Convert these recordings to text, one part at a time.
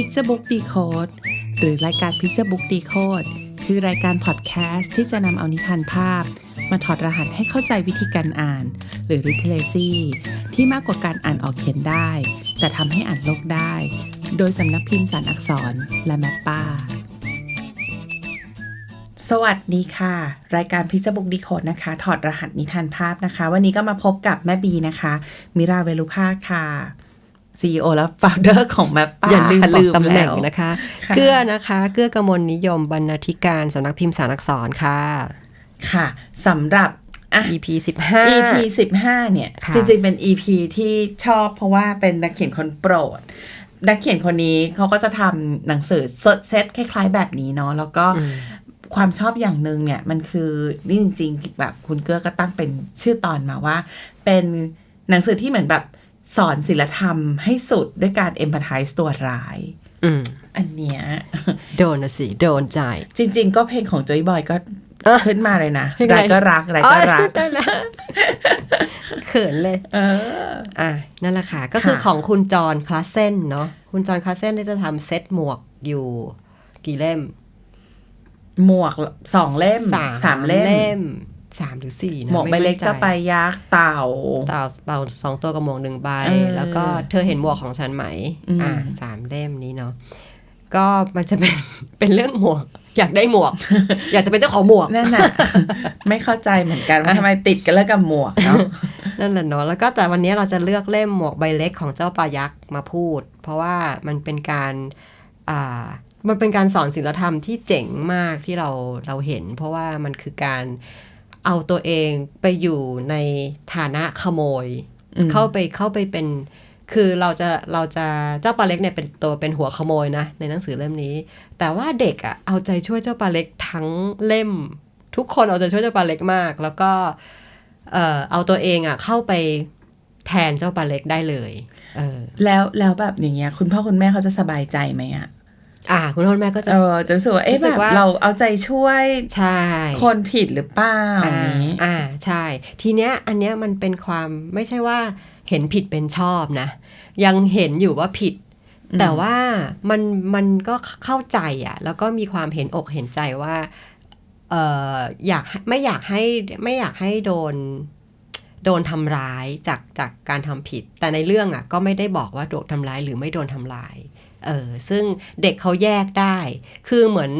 Picture Book Decode หรือรายการ Picture Book Decode คือรายการพอดแคสต์ที่จะนำเอานิทานภาพ มาถอดรหัสให้เข้าใจวิธีการอ่าน หรือ literacy ที่มากกว่าการอ่านออกเขียนได้ แต่ทำให้อ่านโลกได้ โดยสำนักพิมพ์สารอักษรและแมปป้า สวัสดีค่ะ รายการพิจบุกดีโคดนะคะ ถอดรหัสนิทานภาพนะคะ วันนี้ก็มาพบกับแม่บีนะคะ มิราเวลุภาคค่ะ CEO และ founder ของแมปป้าอย่าลืมบอกตำแหน่งล้วนะคะค่ะเกื้อนะคะ เกื้อกมลนิยมบรรณาธิการสำนักพิมพ์สารอักษรค่ะ ค่ะสำหรับอะ EP 15 EP 15เนี่ยค่ะจริงๆ เป็น EP ที่ชอบเพราะว่าเป็นนักเขียนคนโปรดนักเขียนคนนี้เขาก็จะทำหนังสือเซตคล้าย ๆ แบบนี้เนาะแล้วก็อืมความชอบอย่างหนึ่งเนี่ย มันคือนี่จริง ๆ แบบคุณเกื้อก็ตั้งเป็นชื่อตอนมาว่า เป็นหนังสือที่เหมือนแบบ สอนศิลธรรมให้สุดด้วยการเอมพัตไทส์ตัวร้ายอืมอันเนี้ยโดนนะสิ โดนใจ จริง ๆ ก็เพลงของจอยบอยก็เออขึ้นมาเลยนะเพลงอะไรรายก็รักรายก็รักได้แล้วเขินเลย เออ อะ นั่นแหละค่ะ ก็คือค่ะของคุณจอห์นคลาสเซนเนาะ คุณจอห์นคลาสเซนได้จะทำเซตหมวกอยู่กี่เล่ม หมวกสองเล่มสามเล่มม สามหรือสี่นะหมวกใบไเล็กมั่นใจเจ้าไปยักษ์เต่า เต่าเต่าสองตัวกับหมวกหนึ่งใบเออแล้วก็เธอเห็นหมวกของฉันไหมอืมอ่าสามเล่มนี้เนาะก็มันจะเป็นเป็นเรื่องหมวก อยากได้หมวก อยากจะเป็นเจ้าของหมวกนั่นน่ะไม่เข้าใจเหมือนกันว่าทำไมติดกันแล้วกับหมวกเนาะนั่นแหละเนาะแล้วก็แต่วันนี้เราจะเลือกเล่มหมวกใบเล็กของเจ้าปลายักษ์มาพูด เพราะว่ามันเป็นการอ่ามันเป็นการสอนศิลธรรมที่เจ๋งมากที่เราเราเห็น เพราะว่ามันคือการ เอาตัวเองไปอยู่ในฐานะขโมยอืมเข้าไปเข้าไปเป็น คือเราจะเราจะเจ้าปลาเล็กเนี่ยเป็นตัวเป็นหัวขโมยนะ ในหนังสือเล่มนี้ แต่ว่าเด็กอะ่ะเอาใจช่วยเจ้าปลาเล็กทั้งเล่ม ทุกคนเอาใจช่วยเจ้าปลาเล็กมาก แล้วก็เอ่อเอาตัวเองอะ่ะเข้าไปแทนเจ้าปลาเล็กได้เลยเออแล้วแล้วแบบอย่างเงี้ย คุณพ่อคุณแม่เขาจะสบายใจไหมอะ อ่า คุณพ่อคุณแม่ก็จะเออจะรู้สึกว่าเอ๊ะรู้สึแบกบว่าเราเอาใจช่วยใช่คนผิดหรือเปล่าออ่าย่างนี้อ่าใช่ ทีเนี้ยอันเนี้ยมันเป็นความไม่ใช่ว่าเห็นผิดเป็นชอบนะ ยังเห็นอยู่ว่าผิดอืมแต่ว่ามันมันก็เข้าใจอะแล้วก็มีความเห็นอกเห็นใจว่าเอออยากให้ไม่อยากให้ไม่อยากให้โดนโดนทำร้ายจากจากการทำผิด แต่ในเรื่องอะก็ไม่ได้บอกว่าโดนทำร้ายหรือไม่โดนทำร้าย เออซึ่งเด็กเขาแยกได้ คือเหมือน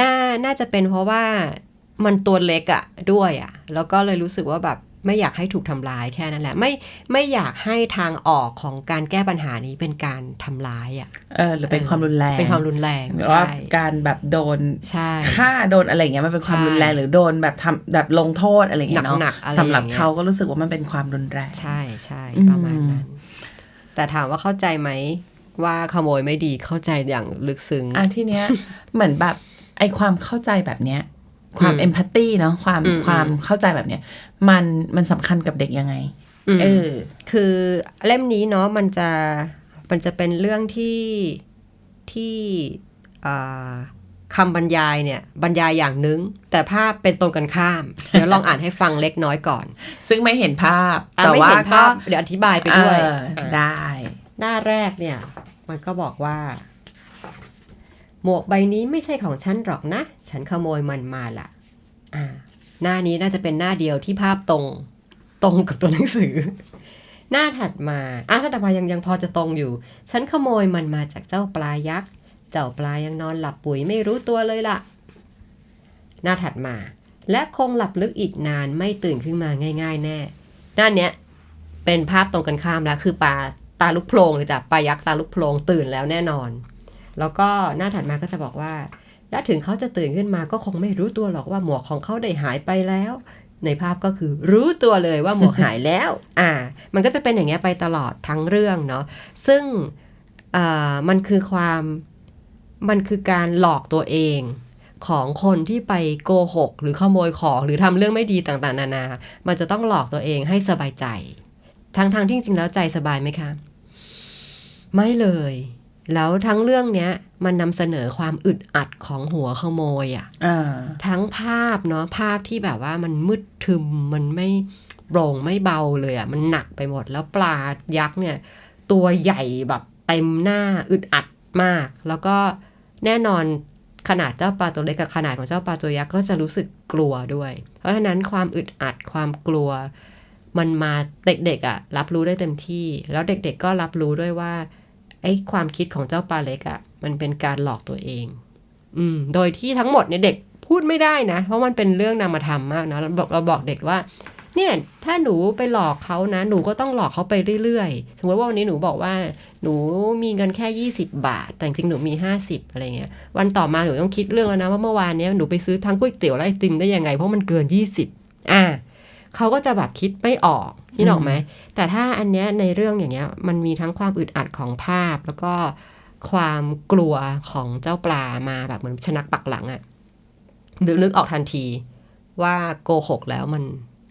น่าน่าจะเป็นเพราะว่ามันตัวเล็กอะด้วยอะแล้วก็เลยรู้สึกว่าแบบไม่อยากให้ถูกทำร้ายแค่นั้นแหละ ไม่ไม่อยากให้ทางออกของการแก้ปัญหานี้เป็นการทำร้ายอะเออหรือเป็นความรุนแรงเป็นความรุนแรงหรือว่าใช่การแบบโดนใช่ฆ่าโดนอะไรอย่างเงี้ยมันเป็นความใช่รุนแรงหรือโดนแบบทำแบบลงโทษอะไรอย่างเงี้ยเนาะหนักๆอะไรสำหรับอย่างเงี้ยเขาก็รู้สึกว่ามันเป็นความรุนแรงใช่ใช่อืมประมาณนั้นแต่ถามว่าเข้าใจไหม ว่าขโมยไม่ดีเข้าใจอย่างลึกซึ้งอะทีเนี้ยเหมือนแบบไอความเข้าใจแบบเนี้ย ความอืมเอมพัตตีเนาะความอืมความเข้าใจแบบเนี้ยมันมันสำคัญกับเด็กยังไงอืมเออคือเล่มนี้เนาะมันจะมันจะเป็นเรื่องที่ที่อ่าคำบรรยายเนี่ยบรรยายอย่างนึง แต่ภาพเป็นตรงกันข้าม เดี๋ยวลองอ่านให้ฟังเล็กน้อยก่อน ซึ่งไม่เห็นภาพอะแต่ไม่ว่าเห็นก็ภาพเดี๋ยวอธิบายไปด้วยเออได้ หน้าแรกเนี่ย มันก็บอกว่า หมวกใบนี้ไม่ใช่ของฉันหรอกนะ ฉันขโมยมันมาละอ่า หน้านี้น่าจะเป็นหน้าเดียวที่ภาพตรง ตรงกับตัวหนังสือ หน้าถัดมาอะหน้าถัดมายังยังพอจะตรงอยู่ ฉันขโมยมันมาจากเจ้าปลายักษ์ เจ้าปลายังนอนหลับปุ๋ยไม่รู้ตัวเลยล่ะ หน้าถัดมา และคงหลับลึกอีกนานไม่ตื่นขึ้นมาง่าย ๆ แน่ หน้าเนี้ยเป็นภาพตรงกันข้ามแล้วคือปลา ตาลุกโพลงเลยจ้ะปลายักษ์ตาลุกโพลงตื่นแล้วแน่นอน แล้วก็หน้าถัดมาก็จะบอกว่าและถึงเขาจะตื่นขึ้นมาก็คงไม่รู้ตัวหรอกว่าหมวกของเขาได้หายไปแล้ว ในภาพก็คือรู้ตัวเลยว่าหมวกหายแล้ว อ่า มันก็จะเป็นอย่างเงี้ยไปตลอดทั้งเรื่องเนาะซึ่งเอ่อมันคือความมันคือการหลอกตัวเองของคนที่ไปโกหก หรือขโมยของหรือทำเรื่องไม่ดีต่างๆ นานา มันจะต้องหลอกตัวเองให้สบายใจ ทั้งๆทที่จริงๆแล้วใจสบายไหมคะ ไม่เลย แล้วทั้งเรื่องเนี้ย มันนำเสนอความอึดอัดของหัวขโมยอะอ่าทั้งภาพเนาะภาพที่แบบว่ามันมืดทึมมันไม่โปร่งไม่เบาเลยอะ่ะ มันหนักไปหมดแล้วปลายักษ์เนี่ย ตัวใหญ่แบบเต็มหน้าอึดอัดมาก แล้วก็แน่นอนขนาดเจ้าปลาตัวเล็กกับขนาดของเจ้าปลาตัวยักษ์ก็จะรู้สึกกลัวด้วย เพราะฉะนั้นความอึดอัดความกลัว มันมาเด็กๆอะ่ะ รับรู้ได้เต็มที่ แล้วเด็กๆก็รับรู้ด้วยว่า ไอ้ความคิดของเจ้าปลาเล็กอะ่ะ มันเป็นการหลอกตัวเอง อืม โดยที่ทั้งหมดเนี่ยเด็กพูดไม่ได้นะ เพราะมันเป็นเรื่องนามธรรมมากนะเราบอกเราบอกเด็กว่า เนี่ยถ้าหนูไปหลอกเขานะ หนูก็ต้องหลอกเขาไปเรื่อยๆ สมมติว่าวันนี้หนูบอกว่า หนูมีเงินแค่ 20 บาท แต่จริงหนูมี 50อะไรเงี้ย วันต่อมาหนูต้องคิดเรื่องแล้วนะว่าเมื่อวานเนี้ยหนูไปซื้อทั้งก๋วยเตี๋ยวและไอติมได้ยังไง เพราะมันเกิน 20 อะ เขาก็จะแบบคิดไม่ออกนี่หรอกไหม แต่ถ้าอันเนี้ยในเรื่องอย่างเงี้ยมันมีทั้งความอึดอัดของภาพ แล้วก็ความกลัวของเจ้าปลามาแบบเหมือนชนักปักหลังอะนึกนึกออกทันทีว่าโกหกแล้วมัน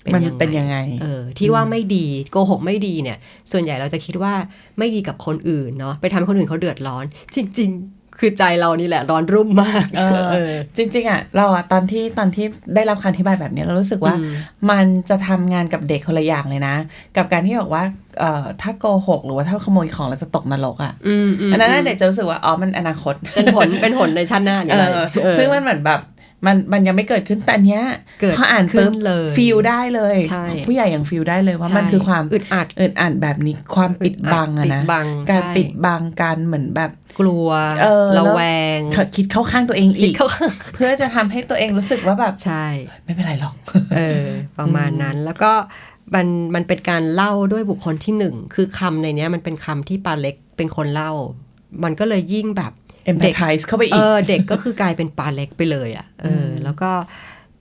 เป็นมันยังไงเป็นยังไง เออ ที่ว่าไม่ดีโกหกไม่ดีเนี่ย ส่วนใหญ่เราจะคิดว่าไม่ดีกับคนอื่นเนาะไปทำให้คนอื่นเขาเดือดร้อน จริง ๆ คือใจเรานี่แหละร้อนรุ่มมากเออเออจริง ๆอะเราอะตอนที่ตอนที่ได้รับคำอธิบายแบบเนี้ยเรารู้สึกว่าอืมมันจะทำงานกับเด็กคนละอย่างเลยนะ กับการที่บอกว่าเอ่อถ้าโกหกหรือว่าถ้าขโมยของเราจะตกนรกอะอืมมอันนั้นนะเด็กจะรู้สึกว่าอ๋อมันอนาคตเป็นผลเป็นผลในชาติหน้าหรือเออะไรอเออซึ่งมันเหมือนแบบมันมันยังไม่เกิดขึ้นแต่อันเนี้ยเกิดพออ่านขึ้ปุ๊นบเลยฟีลได้เลยใช่ผู้ใหญ่อย่างฟีลได้เลยว่าใช่มันคือความอึดอัดอึดอัดแบบนี้ความปิดบังอะปิดนะบังการใช่ปิดบังการเหมือนแบบ กลัวเออแล้วระแวงคิดเข้าข้างตัวเองคิอีดกเข้าข้างเพื่อจะทำให้ตัวเองรู้สึกว่าแบบใช่ ไม่เป็นไรหรอก เออ ประมาณนั้นแล้วก็มันมันเป็นการเล่าด้วยบุคคลที่หนึ่ง คือคำในเนี้ยมันเป็นคำที่ปาเล็กเป็นคนเล่า มันก็เลยยิ่งแบบเด็ก empathize เข้าไปเออีกอเด็กก็คือกลายเป็นปลาเล็กไปเลยอะ่ะเอออ แล้วก็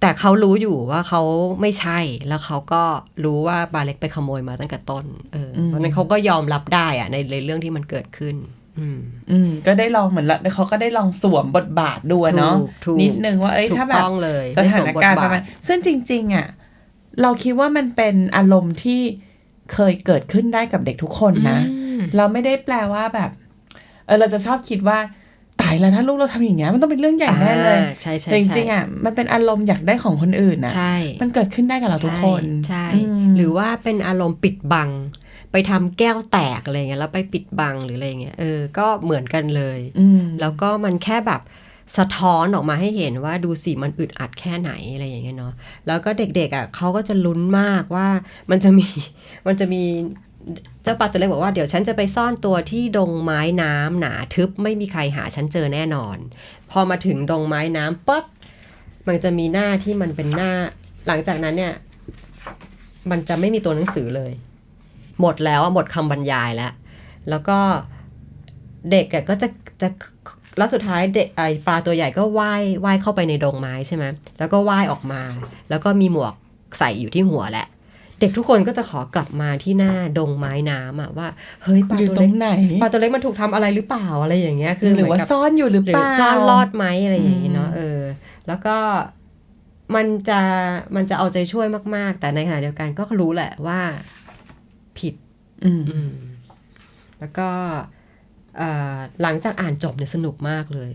แต่เขารู้อยู่ว่าเขาไม่ใช่ แล้วเขาก็รู้ว่าปลาเล็กไปขโมยมาตั้งแต่ต้น เอออมเพราะฉะนั้นเขาก็ยอมรับได้อะในในเรื่องที่มันเกิดขึ้น อืมอืม ก็ได้ลองเหมือนละเขาก็ได้ลองสวมบทบาทดูอะเนาะถูกถูกนิดนึงว่า เอ้ยถูกถ้าแบบต้องเลยสถานการณ์ประมาณได้สวมบทบซึ่งจริง ๆ อะ เราคิดว่ามันเป็นอารมณ์ที่เคยเกิดขึ้นได้กับเด็กทุกคนนะอืมเราไม่ได้แปลว่าแบบ เออเราจะชอบคิดว่าตายแล้วถ้าลูกเราทำอย่างเงี้ยมันต้องเป็นเรื่องใหญ่แน่เลยอ่าใช่ใช่แต่จใช่ริงๆอะมันเป็นอารมณ์อยากได้ของคนอื่นนะใช่มันเกิดขึ้นได้กับเราทุกคนใช่อืใช่มหรือว่าเป็นอารมณ์ปิดบัง ไปทำแก้วแตกอะไรเงี้ยแล้วไปปิดบังหรืออะไรเงี้ยเออก็เหมือนกันเลยอืมแล้วก็มันแค่แบบสะท้อนออกมาให้เห็นว่าดูสิมันอึดอัดแค่ไหนอะไรอย่างเงี้ยเนาะแล้วก็เด็กๆอะเขาก็จะลุ้นมากว่ามันจะมีมันจะมีเจ้าปลาตัวเล็กบอกว่าเดี๋ยวฉันจะไปซ่อนตัวที่ดงไม้น้ำหนาทึบไม่มีใครหาฉันเจอแน่นอน พอมาถึงดงไม้น้ำปุ๊บมันจะมีหน้าที่มันเป็นหน้า หลังจากนั้นเนี่ย มันจะไม่มีตัวหนังสือเลย หมดแล้วอะหมดคำบรรยายแล้ว แล้วก็เด็กอะก็จะจะแล้วสุดท้ายเด็กไอปลาตัวใหญ่ก็ว่ายว่ายเข้าไปในดงไม้ใช่ไหมแล้วก็ว่ายออกมา แล้วก็มีหมวกใส่อยู่ที่หัวแหละ เด็กทุกคนก็จะขอกลับมาที่หน้าดงไม้น้ำอะว่าเฮ้ยปลาอยู่ตัวตรเล็กงไหนปลาตัวเล็กมันถูกทำอะไรหรือเปล่าอะไรอย่างเงี้ยคือหรือว่าเหมืนกับซ่อนอยู่หรือหรืเปอล่าซ่อนรอดไหมอะไรอย่างนี้เนาะอืมเออ แล้วก็มันจะมันจะเอาใจช่วยมาก ๆ แต่ในขณะเดียวกันก็รู้แหละว่า ผิดอืมอืมแล้วก็เอ่อหลังจากอ่านจบเนี่ยสนุกมากเลย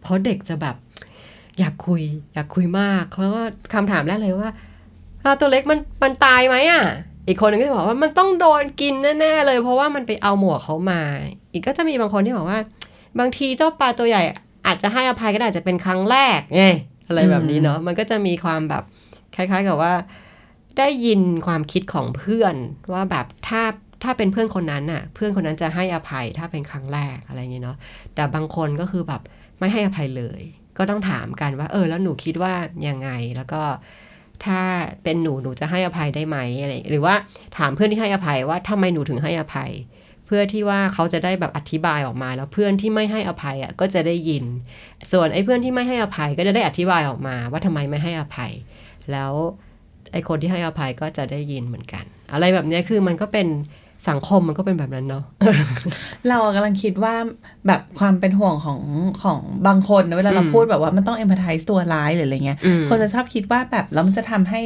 เพราะเด็กจะแบบอยากคุย อยากคุยมากเขาก็คำถามแรกเลยว่าปลาตัวเล็กมันมันตายไหมอะ อีกคนหนึงก็จะบอกว่ามันต้องโดนกินแน่ๆเลย เพราะว่ามันไปเอาหมวกเขามา อีกก็จะมีบางคนที่บอกว่า บางทีเจ้าปลาตัวใหญ่ อาจจะให้อภัยก็ได้อาจจะเป็นครั้งแรกไงอะไรแบบนี้เนาะมันก็จะมีความแบบคล้าย ๆ กับว่า ได้ยินความคิดของเพื่อนว่าแบบถ้าถ้าเป็นเพื่อนคนนั้นน่ะ เพื่อนคนนั้นจะให้อภัยถ้าเป็นครั้งแรกอะไรอย่างเงี้ยเนาะแต่บางคนก็คือแบบไม่ให้อภัยเลย ก็ต้องถามกันว่า เออ แล้วหนูคิดว่ายังไงแล้วก็ถ้าเป็นหนูหนูจะให้อภัยได้ไหมอะไรหรือว่าถามเพื่อนที่ให้อภัยว่าทำไมหนูถึงให้อภัย เพื่อที่ว่าเขาจะได้แบบอธิบายออกมา แล้วเพื่อนที่ไม่ให้อภัยอะก็จะได้ยิน ส่วนไอ้เพื่อนที่ไม่ให้อภัยก็จะได้อธิบายออกมา ว่าทำไมไม่ให้อภัย แล้ว ไอ้คนที่ให้อภัยก็จะได้ยินเหมือนกัน อะไรแบบเนี้ยคือมันก็เป็นสังคมมันก็เป็นแบบนั้นเนาะเรากำลังคิดว่าแบบความเป็นห่วงของของบางคนนะเวลาเราอืมพูดแบบว่ามันต้อง empathize ตัวร้ายหรืออะไรเงี้ยอืมคนจะชอบคิดว่าแบบแล้วมันจะทำให้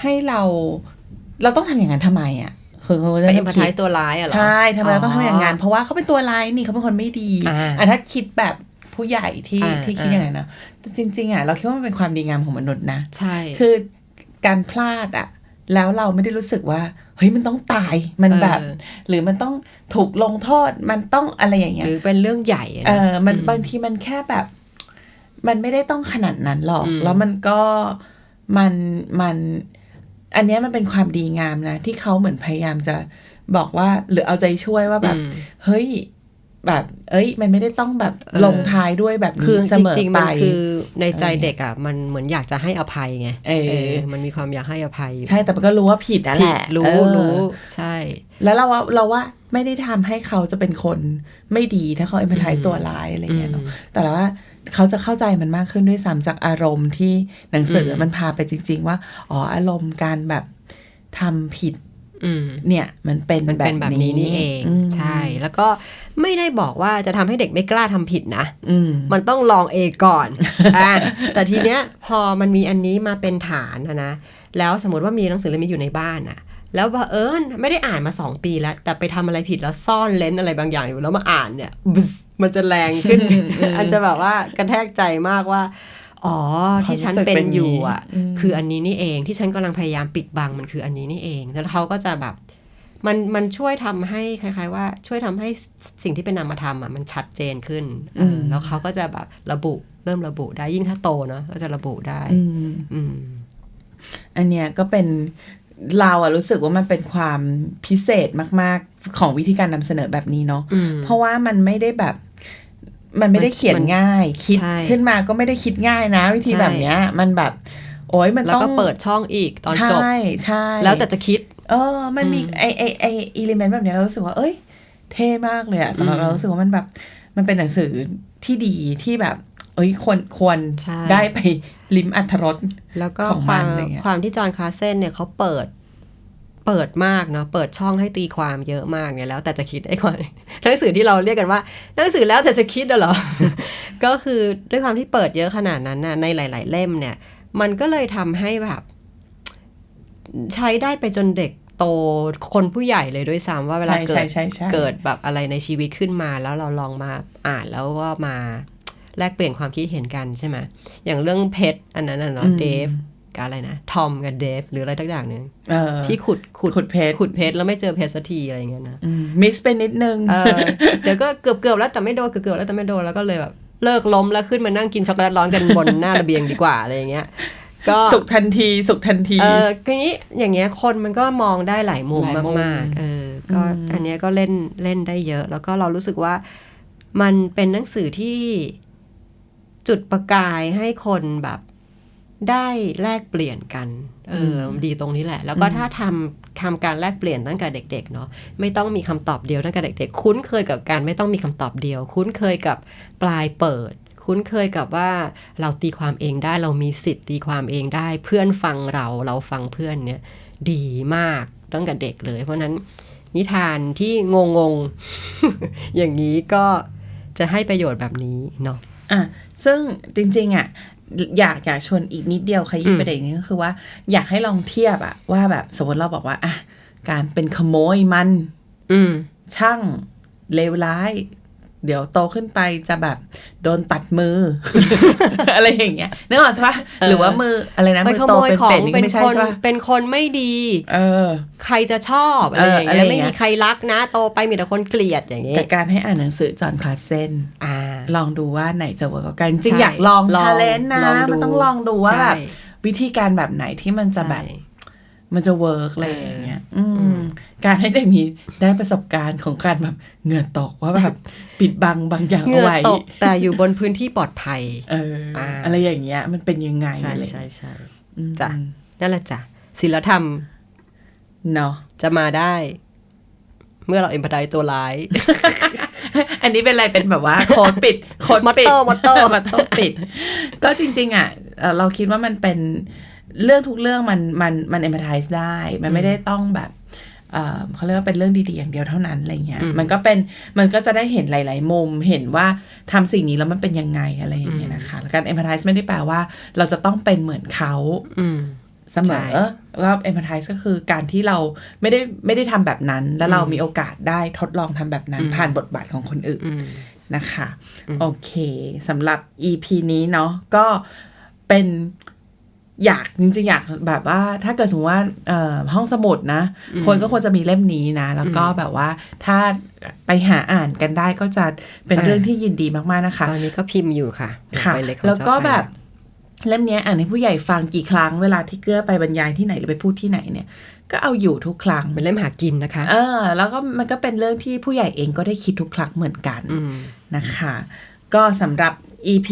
ให้เรา เราต้องทำอย่างนั้นทำไมอะคือเขาจะไปชเอ็อบมพัคิทดตัวร้ายอะเหรอใช่ทำไมเราต้องทำอย่างนั้นอ๋อเพราะว่าเขาเป็นตัวร้ายนี่เขาเป็นคนไม่ดีอ่าอะถ้าคิดแบบผู้ใหญ่ที่อ่าที่คิดอ่าอย่างนั้นนะแต่จริงๆอะเราคิดว่ามันเป็นความดีงามของมนุษย์นะใช่คือ การพลาดอะแล้วเราไม่ได้รู้สึกว่า เฮ้ยมันต้องตายมันแบบเออหรือมันต้องถูกลงโทษมันต้องอะไรอย่างเงี้ยหรือเป็นเรื่องใหญ่ะเออมันอืมบางทีมันแค่แบบ มันไม่ได้ต้องขนาดนั้นหรอกอืมแล้วมันก็มันมัน อันเนี้ยมันเป็นความดีงามนะ ที่เขาเหมือนพยายามจะบอกว่า หรือเอาใจช่วยว่าแบบอืมเฮ้ย แบบ เอ้ย มันไม่ได้ต้องแบบเออลงท้ายด้วยแบบคือนี้เสจมอริงๆไปมันคือในใจอะไรเงี้ยเด็กอะ มันเหมือนอยากจะให้อภัยไงเออ มันมีความอยากให้อภัยอยู่ใช่แต่มันก็รู้ว่าผิดนั่นผิแหดละรู้เออรู้ใช่ แล้วเราว่าเราว่าไม่ได้ทำให้เขาจะเป็นคนไม่ดีถ้าเขาเอ p ม t ไท z อื s มตัวร้ายอะไรเงี้ยเนาะอืมแต่ว่าเขาจะเข้าใจมันมากขึ้นด้วยซ้ำจากอารมณ์ที่หนังสืออมมันพาไปจริง ๆ ว่า อ๋ออารมณ์การแบบทำผิดอืม เนี่ยมันเป็นมันเป็นแบบนี้นี่เองมใช่ แล้วก็ไม่ได้บอกว่าจะทำให้เด็กไม่กล้าทำผิดนะอืมมันต้องลองเองก่อนอะแต่ทีเนี้ยพอมันมีอันนี้มาเป็นฐานนะนะแล้วสมมติว่ามีหนังสือเล่มนี้อยู่ในบ้านอะแล้วบังเอิญไม่ได้อ่านมาสองปีแล้ว แต่ไปทำอะไรผิดแล้วซ่อนเลนส์อะไรบางอย่างอยู่แล้วมาอ่านเนี่ยบึ๊สมันจะแรงขึ้น อันจะแบบว่ากระแทกใจมากว่า อ๋อที่ฉันเป็นอยู่อะ คืออันนี้นี่เองที่ฉันกำลังพยายามปิดบังมันคืออันนี้นี่เอง แล้วเขาก็จะแบบมันมันช่วยทำให้คล้าย ๆ ว่าช่วยทำให้สิ่งที่เป็นนามธรรมอะมันชัดเจนขึ้นเอออมแล้วเขาก็จะแบบระบุเริ่มระบุได้ยิ่งถ้าโตเนาะก็จะระบุได้อืมอืมอันเนี้ยก็เป็นเราอะรู้สึกว่ามันเป็นความพิเศษมาก ๆ ของวิธีการนำเสนอแบบนี้เนาะอืมเพราะว่ามันไม่ได้แบบ มันไม่ได้เขียนมันง่าย คิดใช่ขึ้นมาก็ไม่ได้คิดง่ายนะ วิธีใช่แบบเนี้ย มันแบบ โอ้ยมันแล้วต้องก็เปิดช่องอีกตอนจบใช่ใช่แล้วแต่จะคิด เออ มันมีอืมไอไอไออิเลเมนต์แบบเนี้ยเรารู้สึกว่า เอ้ย เท่มากเลยอะสำหรับอืมเรารู้สึกว่ามันแบบ มันเป็นหนังสือที่ดีที่แบบ เอ้ยควรควรใช่ได้ไปลิ้มอัธรสแล้วก็ของคมัวานมอะไรเงี้ยความที่จอห์นคาร์เซนเนี่ยเขาเปิด เปิดมากเนาะเปิดช่องให้ตีความเยอะมากเนี่ยแล้ว แต่จะคิดไอ้คนหนังสือที่เราเรียกกันว่าหนังสือแล้วแต่จะคิดอะเหรอ ก็คือด้วยความที่เปิดเยอะขนาดนั้นน่ะในหลาย ๆ เล่มเนี่ย มันก็เลยทำให้แบบ ใช้ได้ไปจนเด็กโตคนผู้ใหญ่เลยด้วยซ้ำว่าเวลาใช่เกิใช่ดใช่ใช่เกิดแบบอะไรในชีวิตขึ้นมา แล้วเราลองมาอ่านแล้วว่ามาแลกเปลี่ยนความคิดเห็นกันใช่ไหมอย่างเรื่องเพชรอันนั้นน่ะเนาะอืมเดฟ กับอะไรนะทอมกับเดฟหรืออะไรทักอย่างหนึ่งเออที่ขุดขุดขุดเพชรขุดเพชรแล้วไม่เจอเพชรสักทีอะไรอย่างเงี้ยนะมิสไปนิดนึงเออเดี๋ยวก็เกือบเกือบแล้วแต่ไม่โดนเกือบเกือบแล้วแต่ไม่โดนแล้วก็เลยแบบเลิกล้มแล้วขึ้นมานั่งกินช็อกโกแลตร้อนกันบนหน้าระเบียงดีกว่าอะไรอย่างเงี้ยก็สุขทันทีสุขทันทีเออทีนี้อย่างเงี้ยคนมันก็มองได้หลายมุมหลายมุมมากๆเออก็อืมอันเนี้ยก็เล่นเล่นได้เยอะ แล้วก็เรารู้สึกว่ามันเป็นหนังสือที่จุดประกายให้คนแบบ ได้แลกเปลี่ยนกันเอออดีตรงนี้แหละ แล้วก็ถ้าทำทำการแลกเปลี่ยนตั้งแต่เด็ก ๆ เนาะไม่ต้องมีคำตอบเดียวตั้งแต่เด็ก ๆ คุ้นเคยกับการไม่ต้องมีคำตอบเดียว คุ้นเคยกับปลายเปิด คุ้นเคยกับว่าเราตีความเองได้เรามีสิทธิ์ตีความเองได้ เพื่อนฟังเราเราฟังเพื่อนเนี่ย ดีมากตั้งแต่เด็กเลย เพราะฉะนั้นนิทานที่งงงๆอย่างนี้ก็จะให้ประโยชน์แบบนี้เนาะ อะซึ่งจริงๆอะอยากอยากชวนอีกนิดเดียวขยี้อืมประเด็นนี้ก็คือว่าอยากให้ลองเทียบอะว่าแบบสมมติเราบอกว่าอะการเป็นขโมยมัน อืม ช่างเลวร้าย เดี๋ยวโตขึ้นไปจะแบบโดนตัดมือ อะไรอย่างเงี้ยนึกออกใช่ปะเออหรือว่ามืออะไรนะไปมือขโตโมยเป็นของเป็ดนี่ก็เป็นไม่ใช่คนใช่ปะเป็นคนไม่ดี เออ ใครจะชอบอะไรอย่างเอออะไรเงี้ยอย่างไม่เงี้ยมีใครรักนะ โตไปมีแต่คนเกลียดอย่างเงี้ยแต่การให้อ่านหนังสือจอห์นคลาสเซนอ่า ลองดูว่าไหนจะเวิร์กกว่ากัน จริงใช่ๆอยากลองลองชาเลนจ์นะลองดูมันต้องลองดูว่าใช่แบบวิธีการแบบไหนที่มันจะแบบใช่มันจะเวิร์กอะไรอย่างเงี้ยอืมการให้ได้มีได้ประสบการณ์ของการแบบเหงื่อตกว่าแบบปิดบังบางอย่างเหเอางื่อไว้ตกแต่อยู่บนพื้นที่ปลอดภัย เอออาอะไรอย่างเงี้ย มันเป็นยังไงใช่อะไรใช่ใช่อืมจ้ะนั่นแหละจ้ะศิลธรรมเนาะจะมาได้ เมื่อเราเอ็มพัตตัวร้าย อันนี้เป็นอะไรเป็นแบบว่าโค้ดปิดโค้ดปิด motto motto มอตโต้ปิด ก็จริง ๆ อะเอ่อเราคิดว่ามันเป็นเรื่องทุกเรื่องมันมันมันเอมพัทไทส์ได้ มันไม่ได้ต้องแบบเอ่อเขาเรียกว่าเป็นเรื่องดีๆอย่างเดียวเท่านั้นอะไรเงี้ยอืมมันก็เป็นมันก็จะได้เห็นหลาย ๆ มุมเห็นว่าทำสิ่งนี้แล้วมันเป็นยังไงอะไรอย่างเงี้ยนะคะแล้วการเอมพัทไทส์ไม่ได้แปลว่า เราจะต้องเป็นเหมือนเขาอืม เสมอว่าเอมพัทไทส์ก็คือการที่เราไม่ได้ไม่ได้ทำแบบนั้น แล้วเรามีโอกาสได้ทดลองทำแบบนั้นอืมผ่านบทบาทของคนอื่นอืมนะคะอืมโอเคสำหรับ EP นี้เนาะก็เป็นอยากจริงๆ อยากแบบว่า ถ้าเกิดสมมติว่าเอ่อห้องสมุดนะอืมคนก็ควรจะมีเล่มนี้นะ แล้วก็อืมแบบว่าถ้าไปหาอ่านกันได้ก็จะเป็นอ่าเรื่องที่ยินดีมากๆนะคะ ตอนนี้ก็พิมพ์อยู่ค่ะค่ะใบเล็กของแล้วก็เจ้าไทยแบบ เล่มเนี้ยอ่านให้ผู้ใหญ่ฟังกี่ครั้งเวลาที่เกื้อไปบรรยายที่ไหนหรือไปพูดที่ไหนเนี่ย ก็เอาอยู่ทุกครั้งเป็นเล่มหากินนะคะ เออ แล้วก็มันก็เป็นเรื่องที่ผู้ใหญ่เองก็ได้คิดทุกครั้งเหมือนกันอืมนะคะ ก็สำหรับ EP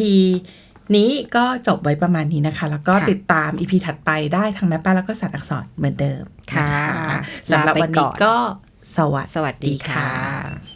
นี้ก็จบไว้ประมาณนี้นะคะ แล้วก็ค่ะติดตาม EP ถัดไปได้ทางแม่ป้าแล้วก็สัตว์อักษรเหมือนเดิมค่ะนสำหรับวันนี้ลาไปก่อนก็สวัสสวัสดีค่ะ